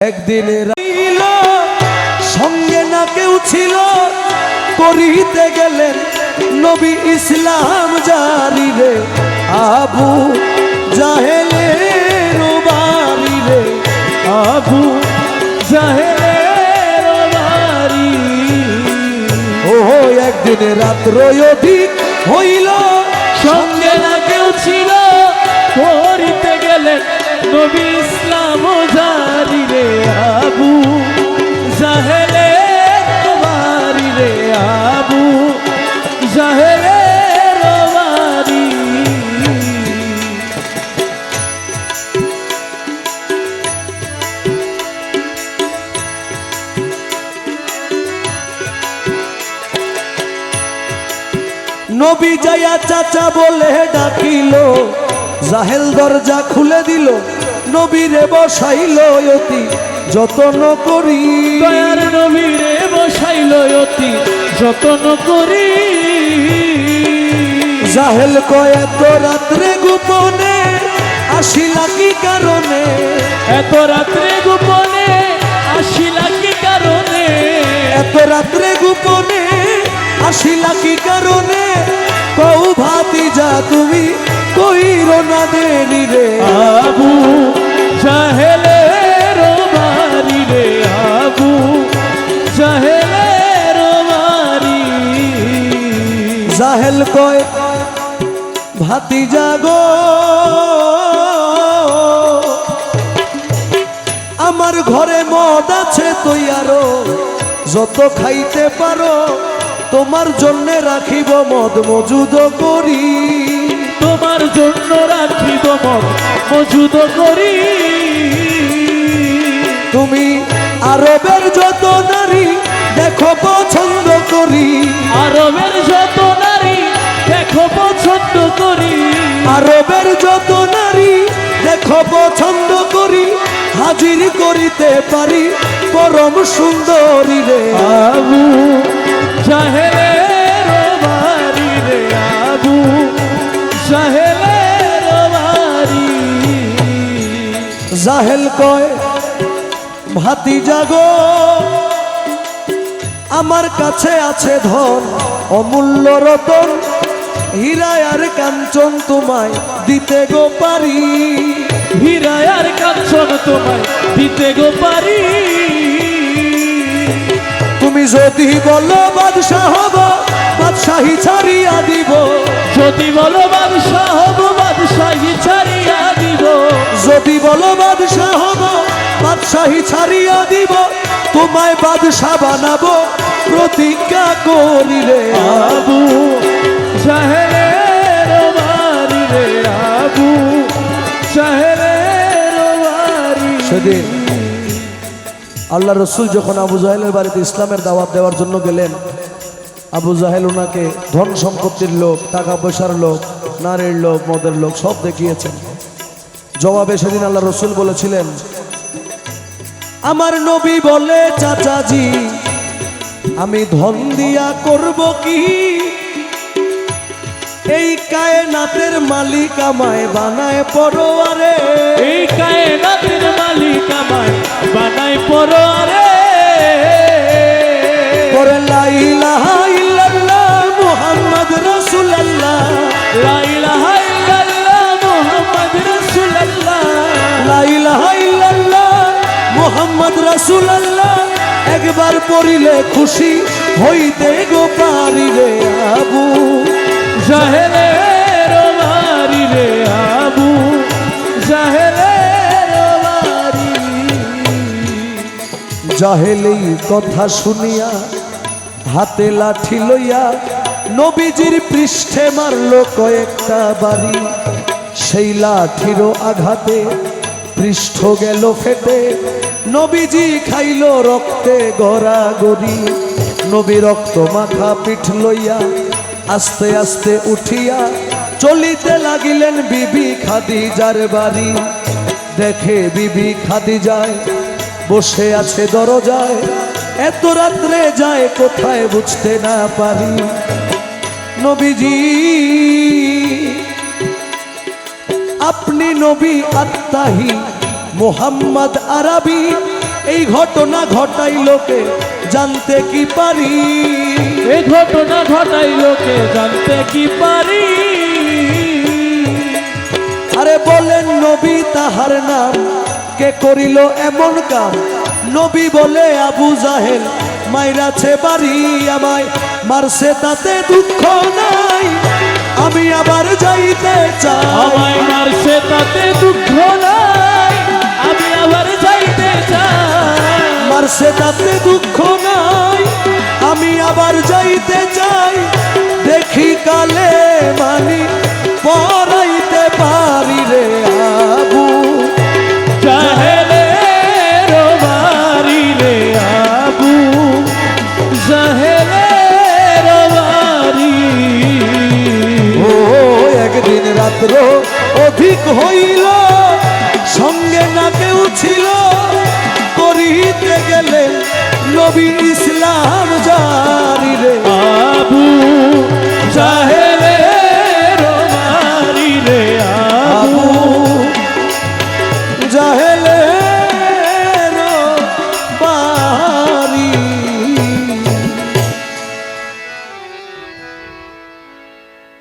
একদিন সঙ্গে না কেউ ছিল। করিতে গেলেন নবী ইসলাম জারি রে, আবু জাহেলের বাড়ি রে, আবু জাহেলের বাড়ি। ও একদিন রাত্র অধিক হইল, সঙ্গে না কেউ ছিল। করিতে গেলেন নবী ইসলাম জারি নবী যায়া চাচা বলে ডাকিল জাহেল দরজা খুলে দিল নবীরে বসাইল অতি যতন করি। দয়ার নবীরে বসাইল অতি যতন করি। জাহেল কয় এত রাত্রে গোপনে আসিলা কি কারণে? এত রাত্রে গোপনে আসিলা কি কারণে? এত রাত্রে গোপনে আসিলা কি কারণে? কৌ ভাতি যা তুমি কইর না দেরি রে? আবু জাহেলের বাড়ি রে আবু জাহেলের বাড়ি। জাহেল কয় ভাতি জাগো আমার ঘরে মদ আছে তুই আরও যত খাইতে পারো তোমার জন্যে রাখিব মদ মজুদ করি। তোমার জন্য রাখিব মদ মজুদ করি। তুমি আরবের যত নারী দেখো পছন্দ করি। আরবের যত নারী দেখো পছন্দ করি। আরবের যত নারী দেখো পছন্দ করি। হাজির করিতে পারি পরম সুন্দরী রে। আবু জাহেলের বাড়ি রে আবু জাহেলের বাড়ি জাহেল কয় ভাতি জাগো আমার কাছে আছে ধন, অমূল্য রতন হীরা আর কাঞ্চন তোমায় দিতে গো পারি। হীরায় আর কাঞ্চন তোমায় দিতে গো পারি। যদি বলো বাদশাহ হব বাদশাহী ছাড়িয়া দিব। যদি বলো বাদশাহ হব বাদশাহী ছাড়িয়া দিব। যদি বলো বাদশাহ হব বাদশাহী ছাড়িয়া দিব। তোমায় বাদশাহ বানাবো প্রতিজ্ঞা করি রে আবু বাড়ি রে আবু। জাহেলের বাড়ি। সেদিন আল্লাহ রসুল যখন আবু জাহেলের বাড়িতে ইসলামের দাওয়াত দেওয়ার জন্য গেলেন, আবু জাহেল ওনাকে ধন সম্পত্তির লোক, টাকা পয়সার লোক, নারীর লোক, মদের লোক সব দেখিয়েছেন। জবাবে সেদিন আল্লাহ রসুল বলেছিলেন, আমার নবী বলে, চাচাজি, আমি ধন দিয়া করব কি? কায়নাতের মালিক আমায় বানায় পড়োয়ারে এই কায়নাতের মালিক আমায় বানাই পড়ো আরে পরে লাইলাহা ইল্লাল্লাহ মুহাম্মদ রাসূলুল্লাহ। লা ইলাহা ইল্লাল্লাহ মুহাম্মদ রাসূলুল্লাহ। লাইলাহা ইল্লাল্লাহ মুহাম্মদ রাসূলুল্লাহ। একবার পড়িলে খুশি হইতে গো পারি রে আবু। জাহেলের বাড়ি রে আবু, জাহেলের বাড়ি জাহেলেই কথা শুনিয়া, হাতে লাঠি লইয়া নবীজির পৃষ্ঠে মারল কয়েকটা বাড়ি। সেই লাঠিরও আঘাতে পৃষ্ঠ গেল ফেটে, নবীজি খাইল রক্তে গড়া গড়ি নবী রক্ত মাখা পিঠ লইয়া আস্তে আস্তে উঠিয়া চলিতে লাগিলেন বিবি খাদিজার বাড়ি। দেখে বিবি খাদিজায় বসে আছে দরজায়, এত রাত্রে যায় কোথায় বুঝতে না পারি। নবীজি, আপনি নবী আত্মাহি মোহাম্মদ আরবি ঘটনা ঘটাই লোকে জানতে কি পারি? এই ঘটনা ঘটাই লোকে জানতে কি পারি? আরে বলেন নবী তাহার নাম কে করিল এমন কাম? নবী বলে আবু জাহেল মাইরাছে বাড়ি আমায় মারছে তাতে দুঃখ নাই। আমি আবার যাইতে চাই। আমায় মারছে তাতে দুঃখ নাই। মারছে তাতে দুঃখ নাই। আমি আবার যাইতে চাই, দেখি কালে মানি, পড়াইতে পারি রে একদিন অধিক হইল। নবী ইসলাম।